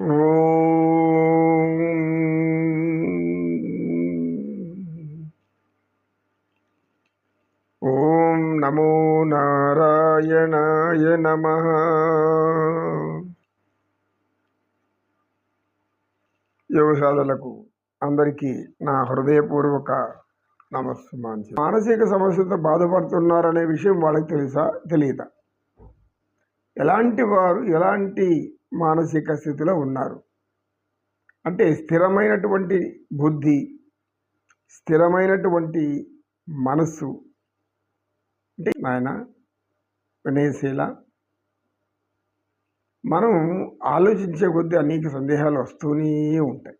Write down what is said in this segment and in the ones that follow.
ఓం నమో నారాయణాయ నమ యోగ అందరికీ నా హృదయపూర్వక నమస్సుమాంచి. మానసిక సమస్యతో బాధపడుతున్నారనే విషయం వాళ్ళకి తెలుసా? తెలియదా ఎలాంటి వారు ఎలాంటి మానసిక స్థితిలో ఉన్నారు. అంటే స్థిరమైనటువంటి బుద్ధి స్థిరమైనటువంటి మనస్సు. అంటే నాయన వినయశీల మనం ఆలోచించే కొద్దీ అనేక సందేహాలు వస్తూనే ఉంటాయి.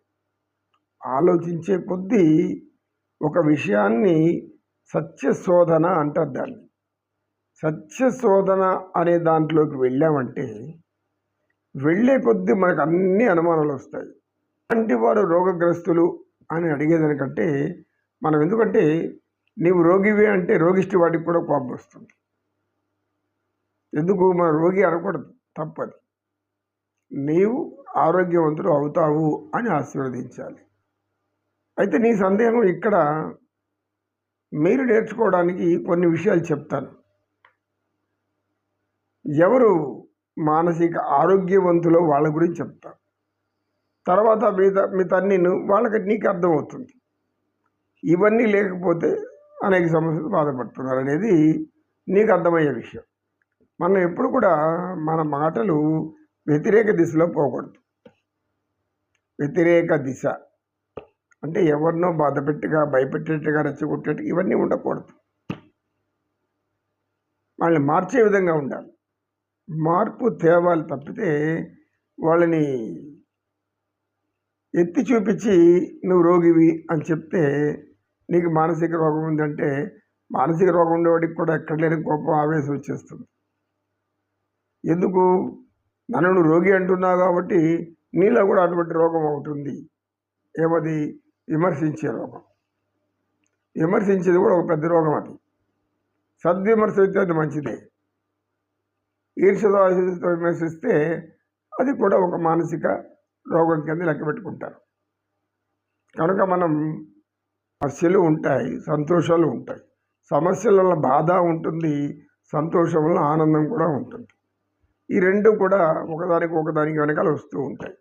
ఆలోచించే కొద్దీ ఒక విషయాన్ని సత్యశోధన అంటారు దాన్ని. సత్యశోధన అనే దాంట్లోకి వెళ్ళామంటే వెళ్ళే కొద్దీ మనకు అన్ని అనుమానాలు వస్తాయి. అలాంటి వారు రోగగ్రస్తులు అని అడిగేదానికంటే మనం ఎందుకంటే నీవు రోగివే అంటే రోగిష్టి వాడికి కూడా కోపం వస్తుంది. ఎందుకు? మన రోగి అనకూడదు తప్పది. నీవు ఆరోగ్యవంతుడు అవుతావు అని ఆశీర్వదించాలి. అయితే నీ సందేహం ఇక్కడ మీరు నేర్చుకోవడానికి కొన్ని విషయాలు చెప్తాను. ఎవరు మానసిక ఆరోగ్యవంతులో వాళ్ళ గురించి చెప్తా తర్వాత మిగతా మీ తన్నీను వాళ్ళకి నీకు అర్థమవుతుంది. ఇవన్నీ లేకపోతే అనేక సమస్యలు బాధపడుతున్నారు అనేది నీకు అర్థమయ్యే విషయం. మనం ఎప్పుడు కూడా మన మాటలు వ్యతిరేక దిశలో పోకూడదు. వ్యతిరేక దిశ. అంటే ఎవరినో బాధపెట్టుగా భయపెట్టేట్టుగా రెచ్చగొట్టేట్టు ఇవన్నీ ఉండకూడదు. వాళ్ళని మార్చే విధంగా ఉండాలి. మార్పు తేవాలి తప్పితే వాళ్ళని ఎత్తి చూపించి నువ్వు రోగివి అని చెప్తే నీకు మానసిక రోగం ఉందంటే మానసిక రోగం ఉండేవాడికి కూడా ఎక్కడ లేని కోపం ఆవేశం వచ్చేస్తుంది. ఎందుకు? నన్ను రోగి అంటున్నావు కాబట్టి నీలో కూడా అటువంటి రోగం అవుతుంది ఏమది? విమర్శించే రోగం. విమర్శించేది కూడా ఒక పెద్ద రోగం అది. సద్విమర్శ అయితే అది మంచిదే. ఈర్షతో విమర్శిస్తే అది కూడా ఒక మానసిక రోగం కింద లెక్క పెట్టుకుంటారు. కనుక మనం సమస్యలు ఉంటాయి సంతోషాలు ఉంటాయి. సమస్యల వల్ల బాధ ఉంటుంది సంతోషం వల్ల ఆనందం కూడా ఉంటుంది. ఈ రెండు కూడా ఒకదానికి ఒకదానికి వెనకాల వస్తూ ఉంటాయి.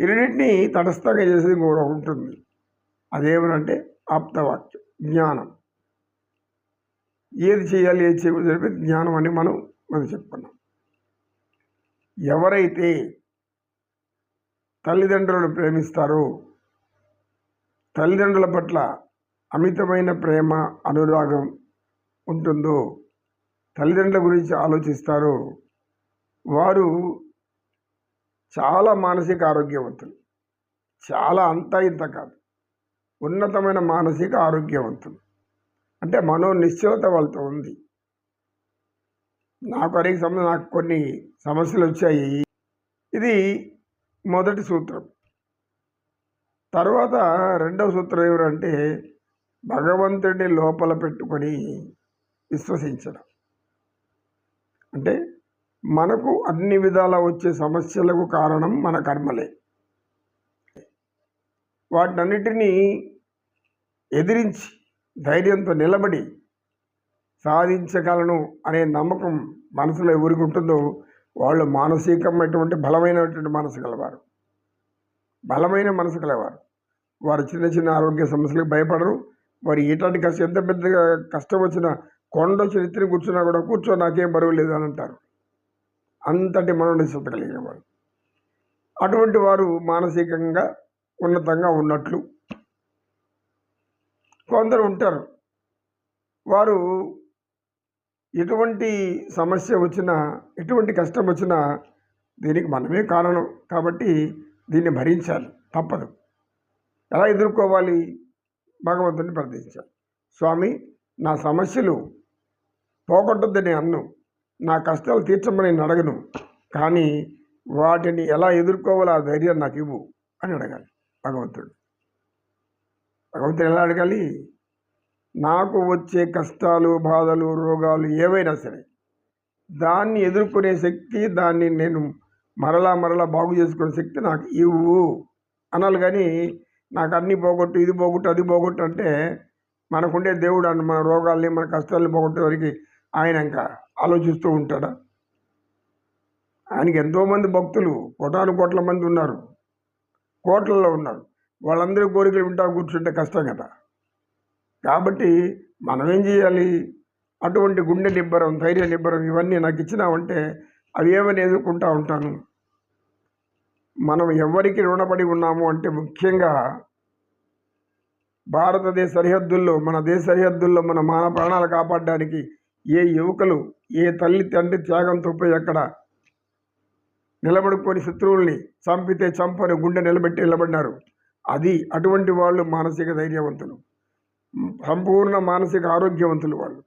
ఈ రెండింటినీ తటస్థంగా చేసేది కూడా ఉంటుంది. అదేమనంటే ఆప్తవాక్యం జ్ఞానం. ఏది చేయాలి ఏది చేయకూడదు చెప్పి జ్ఞానం అని మనం మనం చెప్పుకున్నాం. ఎవరైతే తల్లిదండ్రులను ప్రేమిస్తారో తల్లిదండ్రుల పట్ల అమితమైన ప్రేమ అనురాగం ఉంటుందో తల్లిదండ్రుల గురించి ఆలోచిస్తారో వారు చాలా మానసిక ఆరోగ్యవంతులు. చాలా అంతా ఇంత కాదు. ఉన్నతమైన మానసిక ఆరోగ్యవంతులు. అంటే మనో నిశ్చలత వాళ్ళతో ఉంది. నాకు అనేక సమయం నాకు కొన్ని సమస్యలు వచ్చాయి. ఇది మొదటి సూత్రం. తర్వాత రెండవ సూత్రం ఏమిటంటే భగవంతుడిని లోపల పెట్టుకొని విశ్వసించడం. అంటే మనకు అన్ని విధాల వచ్చే సమస్యలకు కారణం మన కర్మలే. వాటినన్నిటినీ ఎదిరించి ధైర్యంతో నిలబడి సాధించగలను అనే నమ్మకం మనసులో ఎవరికి ఉంటుందో వాళ్ళు మానసికమైనటువంటి బలమైనటువంటి మనసు గలవారు. బలమైన మనసు కలవారు వారు చిన్న చిన్న ఆరోగ్య సమస్యలకు భయపడరు. వారు ఎట్లాంటి కష్టం ఎంత పెద్దగా కష్టం వచ్చినా కొండ చరిత్ర కూర్చున్నా కూడా కూర్చో నాకేం బరువు లేదు అని అంటారు. అంతటి మనోనిశ్చత కలిగిన వారు. అటువంటి వారు మానసికంగా ఉన్నతంగా ఉన్నట్లు కొందరు ఉంటారు. వారు ఎటువంటి సమస్య వచ్చినా ఎటువంటి కష్టం వచ్చినా దీనికి మనమే కారణం. కాబట్టి దీన్ని భరించాలి. తప్పదు. ఎలా ఎదుర్కోవాలి? భగవంతుని ప్రార్థించాలి. స్వామి నా సమస్యలు పోగొట్టొద్దని అన్ను. నా కష్టాలు తీర్చమని నేను అడగను. కానీ వాటిని ఎలా ఎదుర్కోవాలో ఆ ధైర్యం నాకు ఇవ్వు అని అడగాలి భగవంతుడు. భగవంతుని ఎలా అడగాలి నాకు వచ్చే కష్టాలు బాధలు రోగాలు ఏవైనా సరే దాన్ని ఎదుర్కొనే శక్తి దాన్ని నేను మరలా మరలా బాగు చేసుకునే శక్తి నాకు ఇవ్వు అనాలి కానీ నాకు అన్ని పోగొట్టు ఇది పోగొట్టు అది పోగొట్టు అంటే మనకుండే దేవుడు అన్న మన రోగాల్ని మన కష్టాలని పోగొట్టే వరకు ఆయన ఇంకా ఆలోచిస్తూ ఉంటాడా? ఆయనకి ఎంతోమంది భక్తులు కోటాను కోట్ల మంది ఉన్నారు కోట్లలో ఉన్నారు. వాళ్ళందరి కోరికలు వింటా కూర్చుంటే కష్టం కదా. కాబట్టి మనం ఏం చేయాలి? అటువంటి గుండె నిబ్బరం ధైర్య నిబ్బరం ఇవన్నీ నాకు ఇచ్చినావంటే అవి ఏమని ఎదుర్కొంటూ ఉంటాను? మనం ఎవరికి రుణపడి ఉన్నాము అంటే ముఖ్యంగా భారతదేశ సరిహద్దుల్లో మన దేశ సరిహద్దుల్లో మన మాన ప్రాణాలు కాపాడడానికి ఏ యువకులు ఏ తల్లి తండ్రి త్యాగంతో పోయి అక్కడ నిలబడుకొని శత్రువుల్ని చంపితే చంపని గుండె నిలబెట్టి నిలబడినారు. అది అటువంటి వాళ్ళు మానసిక ధైర్యవంతులు. సంపూర్ణ మానసిక ఆరోగ్యవంతులు వాళ్ళు.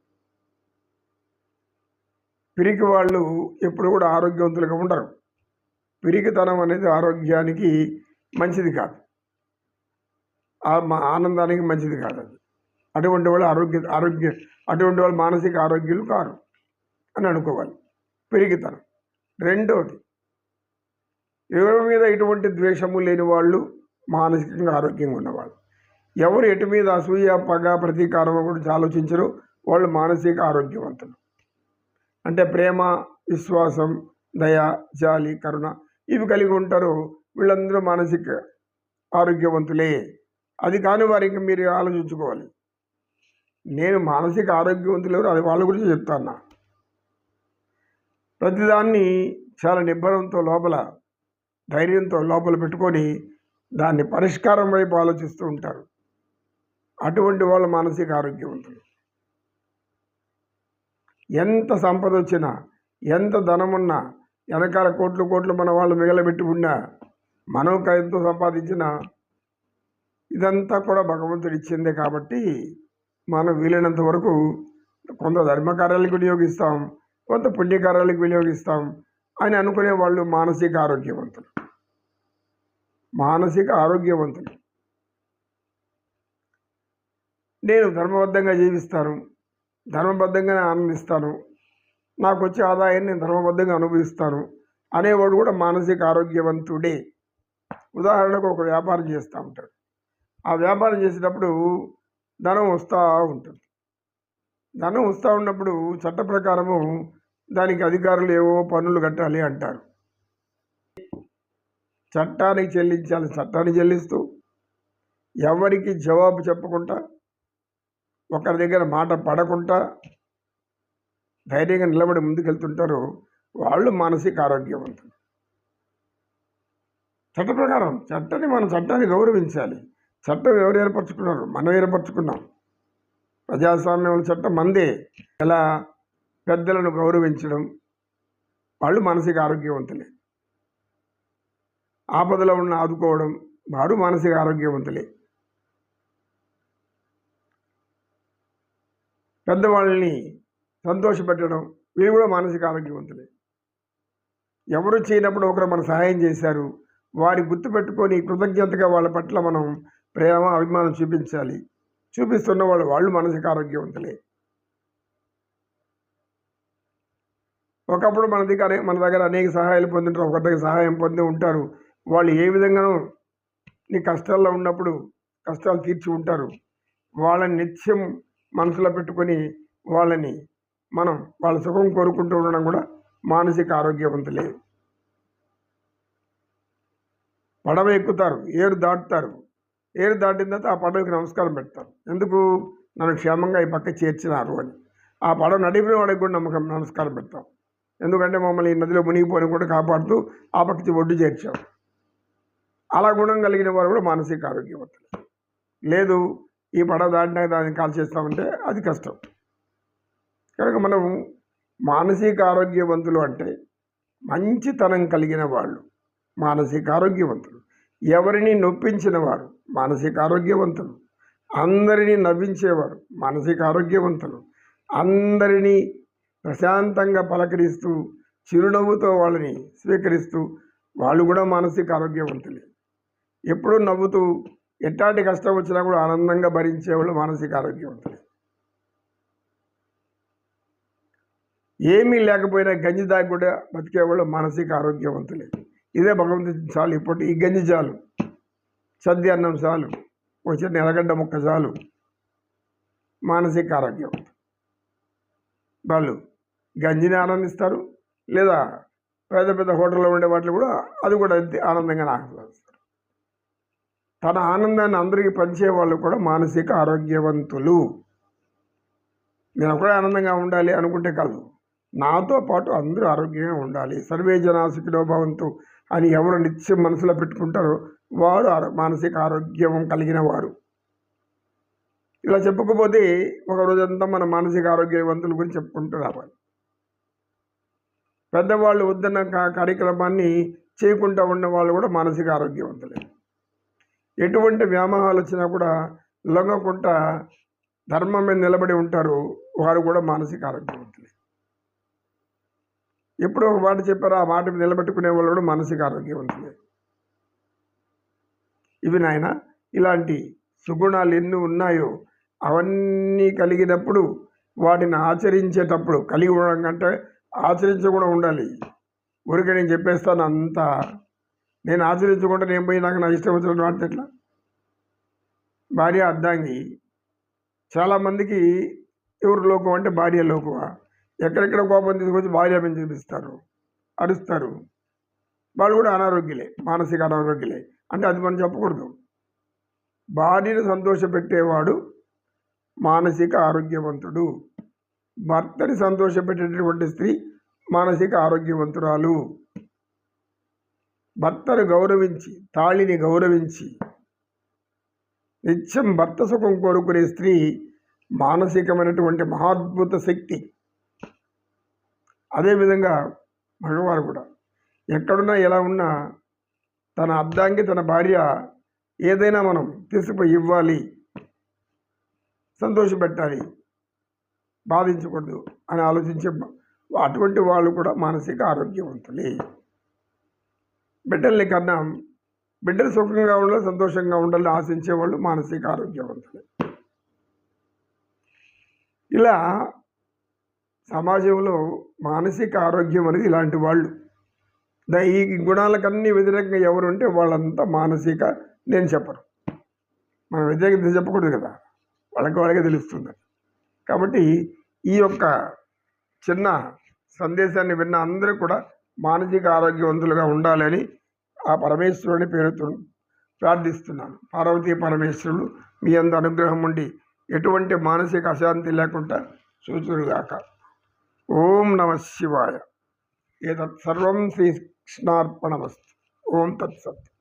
పిరికి వాళ్ళు ఎప్పుడు కూడా ఆరోగ్యవంతులుగా ఉండరు. పిరికితనం అనేది ఆరోగ్యానికి మంచిది కాదు. ఆ మా ఆనందానికి మంచిది కాదు అది. అటువంటి వాళ్ళు ఆరోగ్య ఆరోగ్య అటువంటి వాళ్ళు మానసిక ఆరోగ్యులు కారు అని అనుకోవాలి. పెరిగితనం రెండవది ఎవరి మీద ఇటువంటి ద్వేషము లేని వాళ్ళు మానసికంగా ఆరోగ్యంగా ఉన్నవాళ్ళు. ఎవరు ఎటు మీద అసూయ పగ ప్రతీకారం గురించి ఆలోచించరు. వాళ్ళు మానసిక ఆరోగ్యవంతులు. అంటే ప్రేమ విశ్వాసం దయ జాలి కరుణ ఇవి కలిగి ఉంటారు. వీళ్ళందరూ మానసిక ఆరోగ్యవంతులే. అది కాని వారికి మీరు ఆలోచించుకోవాలి. నేను మానసిక ఆరోగ్యవంతులు ఎవరు? అది వాళ్ళ గురించి చెప్తాను ప్రతిదాన్ని చాలా నిబ్బరంతో లోపల ధైర్యంతో లోపల పెట్టుకొని దాన్ని పరిష్కారం వైపు ఆలోచిస్తూ ఉంటారు. అటువంటి వాళ్ళ మానసిక ఆరోగ్యవంతులు ఎంత సంపద వచ్చినా ఎంత ధనం ఉన్నా వెనకాల కోట్లు కోట్లు మన వాళ్ళు మిగలబెట్టి ఉన్నా మనం ఎంతో సంపాదించిన ఇదంతా కూడా భగవంతుడు ఇచ్చిందే కాబట్టి మనం వీలైనంత వరకు కొంత ధర్మకార్యాలకు వినియోగిస్తాం కొంత పుణ్యకార్యాలకు వినియోగిస్తాం అని అనుకునే వాళ్ళు మానసిక ఆరోగ్యవంతులు. మానసిక ఆరోగ్యవంతులు. నేను ధర్మబద్ధంగా జీవిస్తాను ధర్మబద్ధంగానే ఆనందిస్తాను నాకు వచ్చే ఆదాయాన్ని నేను ధర్మబద్ధంగా అనుభవిస్తాను అనేవాడు కూడా మానసిక ఆరోగ్యవంతుడే. ఉదాహరణకు ఒక వ్యాపారం చేస్తూ ఉంటాడు. ఆ వ్యాపారం చేసేటప్పుడు ధనం వస్తూ ఉంటుంది. ధనం వస్తూ ఉన్నప్పుడు చట్ట ప్రకారము దానికి అధికారులు ఏవో పన్నులు కట్టాలి అంటారు. చట్టానికి చెల్లించాలి చట్టాన్ని చెల్లిస్తూ ఎవరికి జవాబు చెప్పకుండా ఒకరి దగ్గర మాట పడకుండా ధైర్యంగా నిలబడి ముందుకెళ్తుంటారు వాళ్ళు మానసిక ఆరోగ్యవంతులు. చట్ట ప్రకారం చట్టాన్ని మనం చట్టాన్ని గౌరవించాలి. చట్టం ఎవరు ఏర్పరచుకున్నారు? మనం ఏర్పరచుకున్నాం. ప్రజాస్వామ్యం చట్టం మందే. ఎలా? పెద్దలను గౌరవించడం. వాళ్ళు మానసిక ఆరోగ్యవంతులే. ఆపదలో ఉన్న ఆదుకోవడం వారు మానసిక ఆరోగ్యవంతులే. పెద్దవాళ్ళని సంతోషపెట్టడం వీళ్ళు కూడా మానసిక ఆరోగ్యవంతులే. ఎవరు చేయనప్పుడు ఒకరు మన సహాయం చేశారు. వారి గుర్తుపెట్టుకొని కృతజ్ఞతగా వాళ్ళ పట్ల మనం ప్రేమ అభిమానం చూపించాలి. చూపిస్తున్న వాళ్ళు వాళ్ళు మానసిక ఆరోగ్యవంతులే. ఒకప్పుడు మన దగ్గర మన దగ్గర అనేక సహాయాలు పొందుంటారు. ఒక దగ్గర సహాయం పొంది ఉంటారు. వాళ్ళు ఏ విధంగానో నీ కష్టాల్లో ఉన్నప్పుడు కష్టాలు తీర్చి ఉంటారు. వాళ్ళని నిత్యం మనసులో పెట్టుకొని వాళ్ళని మనం వాళ్ళ సుఖం కోరుకుంటూ ఉండడం కూడా మానసిక ఆరోగ్యవంతులే. పడవ ఎక్కుతారు ఏరు దాటుతారు. ఏరు దాటిన తర్వాత ఆ పడవకి నమస్కారం పెడతారు. ఎందుకు? నన్ను క్షేమంగా ఈ పక్క చేర్చినారు అని. ఆ పడవ నడిపిన వాడికి కూడా నమ్మకం నమస్కారం పెడతాం. ఎందుకంటే మమ్మల్ని ఈ నదిలో మునిగిపోయిన కూడా కాపాడుతూ ఆ పక్కకి ఒడ్డు చేర్చాం. అలా గుణం కలిగిన వారు కూడా మానసిక ఆరోగ్యవంతులు లేదు ఈ పడవ దాటినాక దాన్ని కాల్ చేస్తామంటే అది కష్టం. కనుక మనం మానసిక ఆరోగ్యవంతులు అంటే మంచితనం కలిగిన వాళ్ళు మానసిక ఆరోగ్యవంతులు. ఎవరిని నొప్పించిన వారు మానసిక ఆరోగ్యవంతులు. అందరినీ నవ్వించేవారు మానసిక ఆరోగ్యవంతులు. అందరినీ ప్రశాంతంగా పలకరిస్తూ చిరునవ్వుతో వాళ్ళని స్వీకరిస్తూ వాళ్ళు కూడా మానసిక ఆరోగ్యవంతులే. ఎప్పుడూ నవ్వుతూ ఎట్లాంటి కష్టం వచ్చినా కూడా ఆనందంగా భరించేవాళ్ళు మానసిక ఆరోగ్యవంతులే ఏమీ లేకపోయినా గంజి దాగి కూడా బతికేవాళ్ళు మానసిక ఆరోగ్యవంతులే ఇదే భగవంతుడి చాలు ఇప్పటి ఈ గంజి చాలు సద్య అన్నం చాలు వచ్చిన చిన్న ఎలగడ్డ ముక్క చాలు మానసిక ఆరోగ్యం వాళ్ళు గంజిని ఆనందిస్తారు లేదా పెద్ద పెద్ద హోటల్లో ఉండే వాటిని కూడా అది కూడా ఆనందంగా నాకు తన ఆనందాన్ని అందరికీ పంచే వాళ్ళు కూడా మానసిక ఆరోగ్యవంతులు. నేను ఒకడే ఆనందంగా ఉండాలి అనుకుంటే కాదు. నాతో పాటు అందరూ ఆరోగ్యంగా ఉండాలి. సర్వే జనాసుకిలో భవంతు అని ఎవరు నిత్యం మనసులో పెట్టుకుంటారో వారు మానసిక ఆరోగ్యం కలిగిన వారు. ఇలా చెప్పకపోతే ఒక రోజంతా మన మానసిక ఆరోగ్యవంతుల గురించి చెప్పుకుంటూ రావాలి పెద్దవాళ్ళు వద్దన్న కార్యక్రమాన్ని చేయకుండా ఉన్న వాళ్ళు కూడా మానసిక ఆరోగ్యవంతులే. ఎటువంటి వ్యామోహాలు వచ్చినా కూడా లొంగకుండా ధర్మం మీద నిలబడి ఉంటారు వారు కూడా మానసిక ఆరోగ్యవంతులే. ఎప్పుడు ఒక మాట చెప్పారో ఆ మాట నిలబెట్టుకునే వాళ్ళు కూడా మానసిక ఆరోగ్యవంతులే. ఇవి నాయన ఇలాంటి సుగుణాలు ఎన్ని ఉన్నాయో అవన్నీ కలిగినప్పుడు వాటిని ఆచరించేటప్పుడు కలిగి ఉండడం కంటే ఆచరించకుండా కూడా ఉండాలి. ఊరికే నేను చెప్పేస్తాను అంతా నేను ఆచరించకుండా నేను పోయి నాకు నా ఇష్టం వచ్చిన వాడితే ఎట్లా? భార్య అర్ధాంగి చాలామందికి ఎవరు లోకం అంటే భార్య లోకువ. ఎక్కడెక్కడ కోపం తీసుకొచ్చి భార్య మీద చూపిస్తారు అరుస్తారు. వాళ్ళు కూడా అనారోగ్యులే మానసిక అనారోగ్యులే. అంటే అది మనం చెప్పకూడదు. భార్యను సంతోషపెట్టేవాడు మానసిక ఆరోగ్యవంతుడు. భర్తని సంతోషపెట్టేటటువంటి స్త్రీ మానసిక ఆరోగ్యవంతురాలు. భర్తను గౌరవించి తాళిని గౌరవించి నిత్యం భర్త సుఖం కోరుకునే స్త్రీ మానసికమైనటువంటి మహాద్భుత శక్తి. అదేవిధంగా మగవారు కూడా ఎక్కడున్నా ఎలా ఉన్నా తన అద్దాంగి తన భార్య ఏదైనా మనం తీసుకుపోయి ఇవ్వాలి సంతోషపెట్టాలి బాధించకూడదు అని ఆలోచించే అటువంటి వాళ్ళు కూడా మానసిక ఆరోగ్యవంతులే. బిడ్డల్ని కన్నా బిడ్డలు సుఖంగా ఉండాలి సంతోషంగా ఉండాలని ఆశించే వాళ్ళు మానసిక ఆరోగ్యవంతులే. ఇలా సమాజంలో మానసిక ఆరోగ్యం అనేది ఇలాంటి వాళ్ళు. ఈ గుణాలకన్నీ వ్యతిరేకంగా ఎవరు ఉంటే వాళ్ళంతా మానసిక నేను చెప్పరు మనం వ్యతిరేకత చెప్పకూడదు కదా? వాళ్ళకి వాళ్ళకే తెలుస్తుంది. కాబట్టి ఈ యొక్క చిన్న సందేశాన్ని విన్న అందరూ కూడా మానసిక ఆరోగ్యవంతులుగా ఉండాలని ఆ పరమేశ్వరుని పేరుతో ప్రార్థిస్తున్నాను. పార్వతీ పరమేశ్వరుడు మీ అంత అనుగ్రహం ఉండి ఎటువంటి మానసిక అశాంతి లేకుండా చూచురుగాక ఓం నమ శివాయ. ఏతత్సర్వం శ్రీకృష్ణార్పణమస్తు ఓం తత్సత్